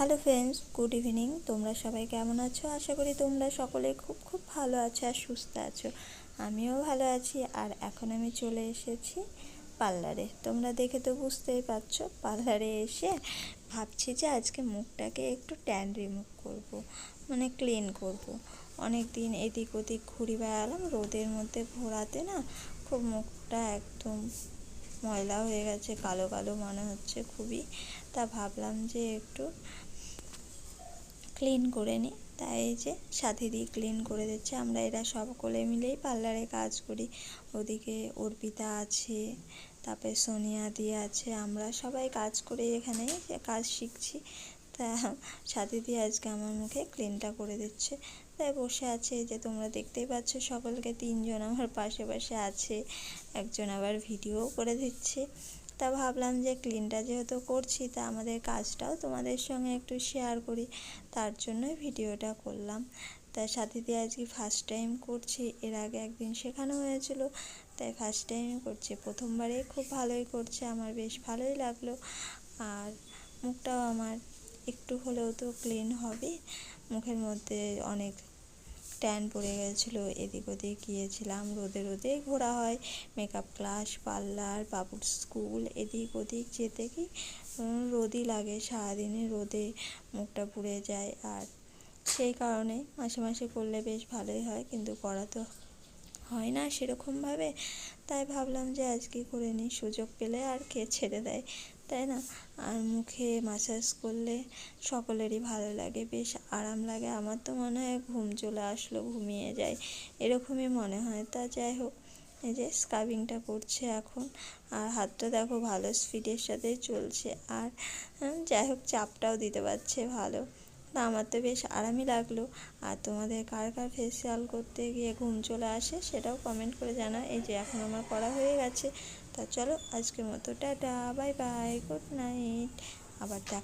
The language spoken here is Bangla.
হ্যালো ফ্রেন্ডস গুড ইভিনিং তোমরা সবাই কেমন আছো? আশা করি তোমরা সকলে খুব খুব ভালো আছো আর সুস্থ আছো। আমিও ভালো আছি আর এখন আমি চলে এসেছি পার্লারে। তোমরা দেখে তো বুঝতেই পারছ, পার্লারে এসে ভাবছি যে আজকে মুখটাকে একটু ট্যান রিমুভ করব মানে ক্লিন করব। অনেক দিন এদিক ওদিক ঘুরি বেড়ালাম, রোদের মধ্যে ঘোরাতে না খুব মুখটা একদম ময়লা হয়ে গেছে, কালো কালো মনে হচ্ছে খুবই। তা ভাবলাম যে একটু ক্লিন করে নিই তাই এই যে সাথে দিয়ে ক্লিন করে দিচ্ছে। আমরা এরা সকলে মিলেই পার্লারে কাজ করি। ওদিকে অর্পিতা আছে, তারপরে সোনিয়া দিয়ে আছে। আমরা সবাই কাজ করে এখানে কাজ শিখছি। তা সাথে দিয়ে আজকে আমার মুখে ক্লিনটা করে দিচ্ছে। তাই বসে আছে যে তোমরা দেখতেই পাচ্ছ সকলকে। তিনজন আমার পাশে পাশে আছে। একজন আবার ভিডিও করে দিচ্ছে। তা ভাবলাম যে ক্লিনটা যেহেতু করছি, তা আমাদের কাজটাও তোমাদের সঙ্গে একটু শেয়ার করি। তার জন্যই ভিডিওটা করলাম। সাথে দিয়ে আজকে ফার্স্ট টাইম করছি, এর আগে একদিন শেখানো হয়েছিল। তাই ফার্স্ট টাইম করছি। প্রথমবারে খুব ভালোই করছে, আমার বেশ ভালোই লাগল। আর মুখটাও আমার একটু হলেও তো ক্লিন হবে। মুখের মধ্যে অনেক ট্যান পড়ে গেছিল, এদিক ওদিক গিয়েছিলাম, রোদে রোদে ঘোরা হয় মেকআপ ক্লাস পার্লার বাবুর স্কুল এদিক ওদিক যেতে কি রোদই লাগে সারাদিনে রোদে মুখটা পুড়ে যায়, আর সেই কারণে মাসে মাসে করলে বেশ ভালোই হয়, কিন্তু করা তো হয় না সেরকমভাবে। তাই ভাবলাম যে আজকে করে নিই। সুযোগ পেলে আর কে ছেড়ে দেয়, তাই না? আর মুখে মাসাজ করলে সকলেরই ভালো লাগে। বেশ আরাম লাগে। আমার তো মনে হয় ঘুম চলে আসলো, ঘুমিয়ে যায় এরকমই মনে হয়। তা যাই হোক, এই যে স্কাবিংটা করছে এখন। আর হাতটা দেখো ভালো স্পিডের সাথে চলছে। আর যাই হোক, চাপটাও দিতে পারছে ভালো। তা আমার তো বেশ আরামই লাগল। আর তোমাদের কার কার ফেসিয়াল করতে গিয়ে ঘুম চলে আসে সেটাও কমেন্ট করে জানা এই যে এখন আমার করা হয়ে গেছে। তা চলো আজকের মতো, tata bye bye good night আবার দেখা